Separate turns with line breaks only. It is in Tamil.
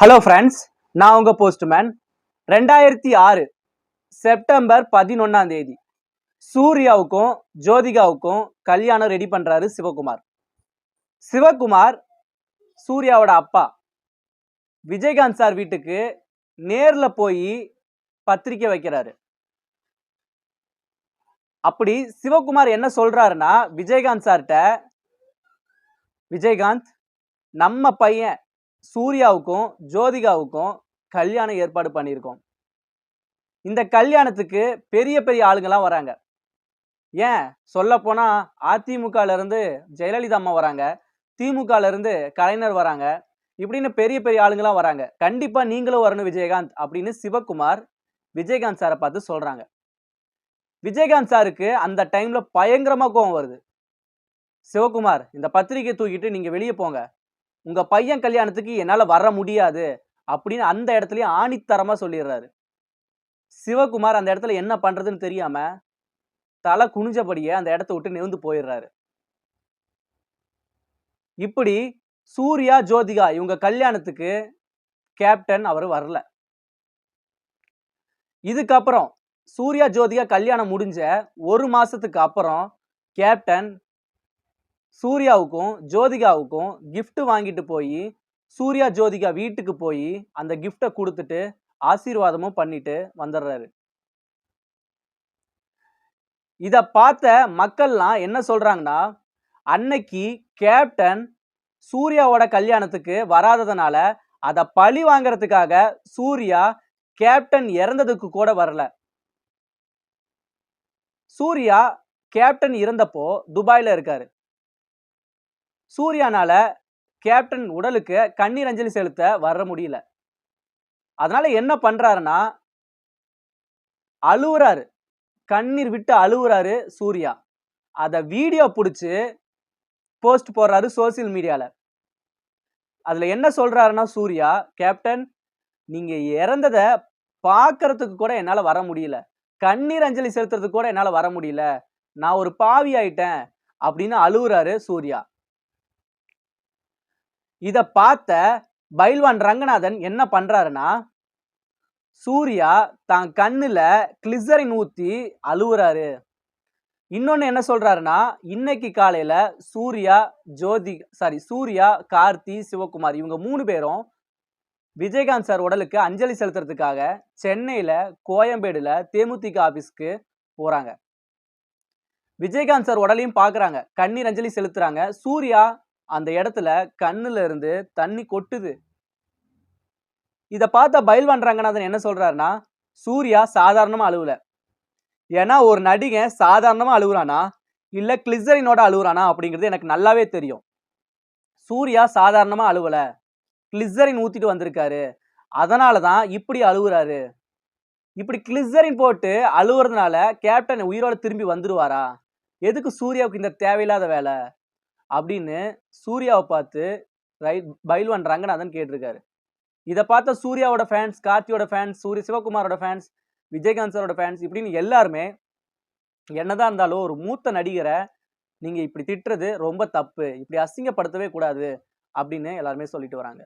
ஹலோ ஃப்ரெண்ட்ஸ் நான் உங்கள் போஸ்ட்மேன் ரெண்டாயிரத்தி ஆறு செப்டம்பர் பதினொன்னாம் தேதி. சூர்யாவுக்கும் ஜோதிகாவுக்கும் கல்யாணம் ரெடி பண்ணுறாரு சிவகுமார். சிவகுமார் சூர்யாவோட அப்பா. விஜயகாந்த் சார் வீட்டுக்கு நேரில் போய் பத்திரிக்கை வைக்கிறாரு. அப்படி சிவகுமார் என்ன சொல்கிறாருன்னா விஜயகாந்த் சார்கிட்ட விஜயகாந்த் நம்ம பையன் சூர்யாவுக்கும் ஜோதிகாவுக்கும் கல்யாணம் ஏற்பாடு பண்ணியிருக்கோம். இந்த கல்யாணத்துக்கு பெரிய பெரிய ஆளுங்கள்லாம் வராங்க. ஏன்? சொல்லப்போனால் அதிமுகலேருந்து இருந்து ஜெயலலிதா அம்மா வராங்க. திமுகலேருந்து கலைஞர் வராங்க. இப்படின்னு பெரிய பெரிய ஆளுங்களாம் வராங்க. கண்டிப்பாக நீங்களும் வரணும் விஜயகாந்த் அப்படின்னு சிவகுமார் விஜயகாந்த் சாரை பார்த்து சொல்கிறாங்க விஜயகாந்த் சாருக்கு அந்த டைமில் பயங்கரமாக கோவம் வருது. சிவகுமார் இந்த பத்திரிக்கை தூக்கிட்டு நீங்கள் வெளியே போங்க. உங்க பையன் கல்யாணத்துக்கு என்னால் வர முடியாது அப்படின்னு அந்த இடத்துலயும் ஆணித்தரமாக சொல்லிடுறாரு. சிவகுமார் அந்த இடத்துல என்ன பண்றதுன்னு தெரியாம தலை குனிஞ்சபடியே அந்த இடத்த விட்டு நிமிந்து போயிடுறாரு. இப்படி சூர்யா ஜோதிகா இவங்க கல்யாணத்துக்கு கேப்டன் அவர் வரல. இதுக்கப்புறம் சூர்யா ஜோதிகா கல்யாணம் முடிஞ்ச ஒரு மாசத்துக்கு அப்புறம் கேப்டன் சூர்யாவுக்கும் ஜோதிகாவுக்கும் கிஃப்ட் வாங்கிட்டு போய் சூர்யா ஜோதிகா வீட்டுக்கு போய் அந்த கிஃப்டை கொடுத்துட்டு ஆசீர்வாதமும் பண்ணிட்டு வந்துடுறாரு இதை பார்த்த மக்கள்லாம் என்ன சொல்றாங்கன்னா அன்னைக்கு கேப்டன் சூர்யாவோட கல்யாணத்துக்கு வராததுனால அதை பழி வாங்குறதுக்காக சூர்யா கேப்டன் இறந்ததுக்கு கூட வரல. சூர்யா கேப்டன் இறந்தப்போ துபாயில் இருக்காரு. சூர்யானால கேப்டன் உடலுக்கு கண்ணீர் அஞ்சலி செலுத்த வர முடியல. அதனால என்ன பண்றாருன்னா அழுவுறாரு. கண்ணீர் விட்டு அழுவுறாரு சூர்யா. அதை வீடியோ பிடிச்சி போஸ்ட் போடுறாரு சோசியல் மீடியால. அதுல என்ன சொல்றாருன்னா சூர்யா கேப்டன் நீங்க இறந்தத பார்க்கறதுக்கு கூட என்னால் வர முடியல. கண்ணீர் அஞ்சலி செலுத்துறதுக்கு கூட என்னால் வர முடியல. நான் ஒரு பாவி ஆயிட்டேன். அப்படின்னு அழுவுறாரு சூர்யா. இதை பார்த்த பைல்வான் ரங்கநாதன் என்ன பண்ணுறாருன்னா சூர்யா தான் கண்ணில் கிளிசரின் ஊற்றி அழுவுறாரு. இன்னொன்னு என்ன சொல்கிறாருன்னா இன்னைக்கு காலையில் சூர்யா ஜோதி சாரி சூர்யா கார்த்தி சிவகுமார் இவங்க மூணு பேரும் விஜயகாந்த் சார் உடலுக்கு அஞ்சலி செலுத்துறதுக்காக சென்னையில் கோயம்பேடில் தேமுதிக ஆபீஸ்க்கு போகிறாங்க விஜயகாந்த் சார் உடலையும் பார்க்குறாங்க கண்ணீர் அஞ்சலி செலுத்துறாங்க. சூர்யா அந்த இடத்துல கண்ணுல இருந்து தண்ணி கொட்டுது. இதை பார்த்த பயில்வான் ரங்கநாதன் என்ன சொல்றாருன்னா சூர்யா சாதாரணமா அழுவல. ஏன்னா ஒரு நடிகன் சாதாரணமா அழுகுறானா இல்ல கிளிசரினோட அழுகுறானா அப்படிங்கிறது எனக்கு நல்லாவே தெரியும். சூர்யா சாதாரணமா அழுவல கிளிசரின் ஊத்திட்டு வந்திருக்காரு அதனால தான் இப்படி அழுகுறாரு இப்படி கிளிசரின் போட்டு அழுவுறதுனால கேப்டன் உயிரோட திரும்பி வந்துடுவாரா எதுக்கு சூர்யாவுக்கு இந்த தேவையில்லாத வேலை? அப்படின்னு சூர்யாவை பார்த்து ரைட் பைல்வான் ரங்கநாதன் கேட்டிருக்காரு. இதை பார்த்த சூர்யாவோட ஃபேன்ஸ் கார்த்தியோட ஃபேன்ஸ் சூரிய சிவகுமாரோட ஃபேன்ஸ் விஜயகாந்த் சாரோட ஃபேன்ஸ் இப்படின்னு எல்லாருமே என்னதான் இருந்தாலும் ஒரு மூத்த நடிகரை நீங்கள் இப்படி திட்டுறது ரொம்ப தப்பு இப்படி அசிங்கப்படுத்தவே கூடாது அப்படின்னு எல்லாருமே சொல்லிட்டு வராங்க.